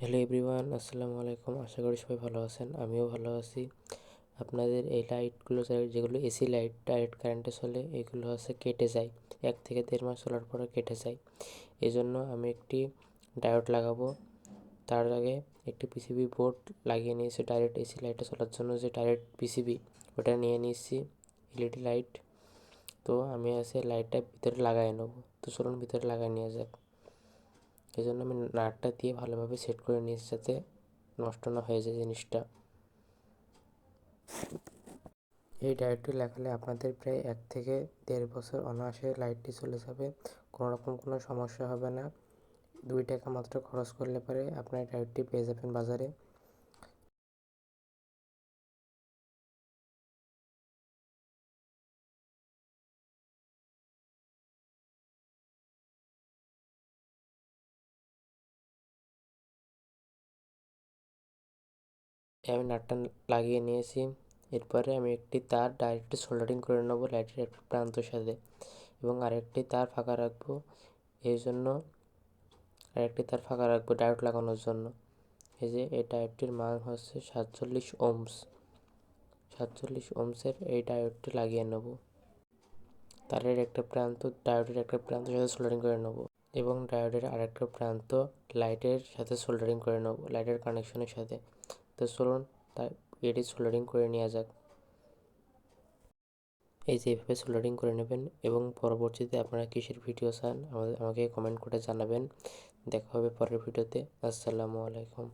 Hello everyone আসসালামু আলাইকুম। আশা করি সবাই ভালো আছেন। আমিও ভালো আছি। আপনাদের এই লাইটগুলো যেগুলো এসি লাইট ডাইরেক্ট কারেন্টে চলে, এগুলো হচ্ছে কেটে যায়। এক থেকে দেড় মাস চলার পরে কেটে যায়। এই জন্য আমি একটি ডায়োড লাগাবো। তার আগে একটি পিসিবি বোর্ড লাগিয়ে নিয়েছি ডাইরেক্ট এসি লাইটে চলার জন্য যে ডাইরেক্ট পিসিবি ওটা নিয়ে নিয়েছি এলইডি লাইট তো আমি আছে লাইটটা ভিতরে লাগাই নেব। তো চলুন ভিতরে লাগাই নিয়ে যাক। এই জন্য আমি নাটটা দিয়ে ভালোভাবে সেট করে নিয়েছি যাতে নষ্ট না হয়ে যায় জিনিসটা। এই ডায়েটটি লেখালে আপনাদের প্রায় এক থেকে দেড় বছর অনায়াসে লাইটটি চলে যাবে কোনো রকম কোনো সমস্যা হবে না। দুই টাকা মাত্র খরচ করলে পরে আপনার ডায়েটটি পেয়ে যাবেন বাজারে। আমি নাটটা লাগিয়ে নিয়েছি। এরপরে আমি একটি তার ডাইরেক্ট সোল্ডারিং করে নেব লাইটের একটি প্রান্তর সাথে এবং আরেকটি তার ফাঁকা রাখব এই জন্য আরেকটি তার ফাঁকা রাখব ডায়োড লাগানোর জন্য। এই যে এই ডায়োডটির মান হচ্ছে সাতচল্লিশ ওমস সাতচল্লিশ ওমসের এই ডায়োডটি লাগিয়ে নেব। তারের একটা প্রান্ত ডায়োডের একটা প্রান্তের সাথে সোল্ডারিং করে নেব এবং ডায়োডের আরেকটা প্রান্ত লাইটের সাথে সোল্ডারিং করে নেব লাইটের কানেকশনের সাথে। তো চলুন, তাই এটি সোল্ডারিং করে নেওয়া যাক। এই যে এভাবে সোল্ডারিং করে নেবেন এবং পরবর্তীতে আপনারা কিসের ভিডিও চান, আমাদের, আমাকে কমেন্ট করে জানাবেন। দেখা হবে পরের ভিডিওতে আসসালামু আলাইকুম।